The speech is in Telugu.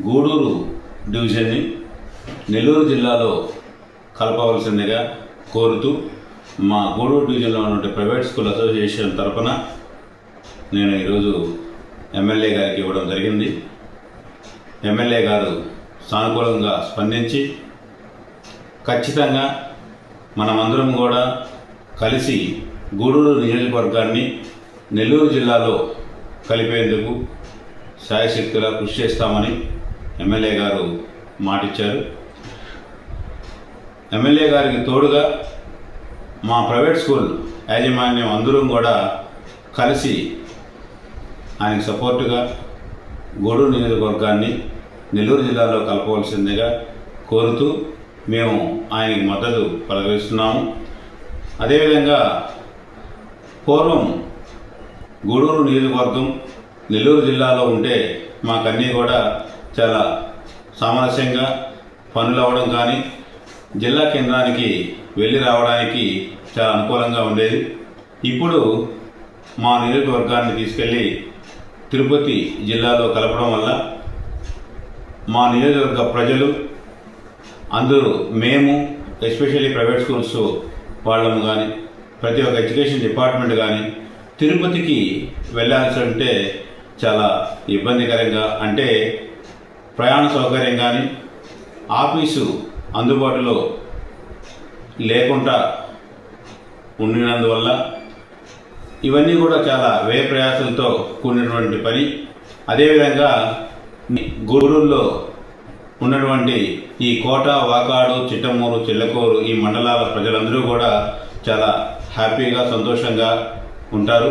గూడూరు డివిజన్ని నెల్లూరు జిల్లాలో కలపవలసిందిగా కోరుతూ మా గూడూరు డివిజన్లో ఉన్న ప్రైవేట్ స్కూల్ అసోసియేషన్ తరపున నేను ఈరోజు ఎమ్మెల్యే గారికి ఇవ్వడం జరిగింది. ఎమ్మెల్యే గారు సానుకూలంగా స్పందించి ఖచ్చితంగా మనమందరం కూడా కలిసి గూడూరు నియోజకవర్గాన్ని నెల్లూరు జిల్లాలో కలిపేందుకు శాయశక్తులా కృషి చేస్తామని ఎమ్మెల్యే గారు మాటిచ్చారు. ఎమ్మెల్యే గారికి తోడుగా మా ప్రైవేట్ స్కూల్ యాజమాన్యం అందరం కూడా కలిసి ఆయనకు సపోర్టుగా గూడూరు నియోజకవర్గాన్ని నెల్లూరు జిల్లాలో కలపవలసిందిగా కోరుతూ మేము ఆయనకి మద్దతు ప్రకటిస్తున్నాము అదేవిధంగా పూర్వం గూడూరు నియోజకవర్గం నెల్లూరు జిల్లాలో ఉంటే మాకన్నీ కూడా చాలా సామరస్యంగా పనులు అవ్వడం కానీ జిల్లా కేంద్రానికి వెళ్ళి రావడానికి చాలా అనుకూలంగా ఉండేది. ఇప్పుడు మా నియోజకవర్గాన్ని తీసుకెళ్ళి తిరుపతి జిల్లాలో కలపడం వల్ల మా నియోజకవర్గ ప్రజలు అందరూ మేము ఎస్పెషల్లీ ప్రైవేట్ స్కూల్స్ వాళ్ళము కానీ ప్రతి ఒక్క ఎడ్యుకేషన్ డిపార్ట్మెంట్ కానీ తిరుపతికి వెళ్ళాల్సి ఉంటే చాలా ఇబ్బందికరంగా అంటే ప్రయాణ సౌకర్యం కానీ ఆఫీసు అందుబాటులో లేకుండా ఉండినందువల్ల ఇవన్నీ కూడా చాలా వ్యయ ప్రయాసంతో కూడినటువంటి పని. అదేవిధంగా గూడూరులో ఉన్నటువంటి ఈ కోట వాకాడు చిట్టమూరు చిల్లకూరు ఈ మండలాల ప్రజలందరూ కూడా చాలా హ్యాపీగా సంతోషంగా ఉంటారు.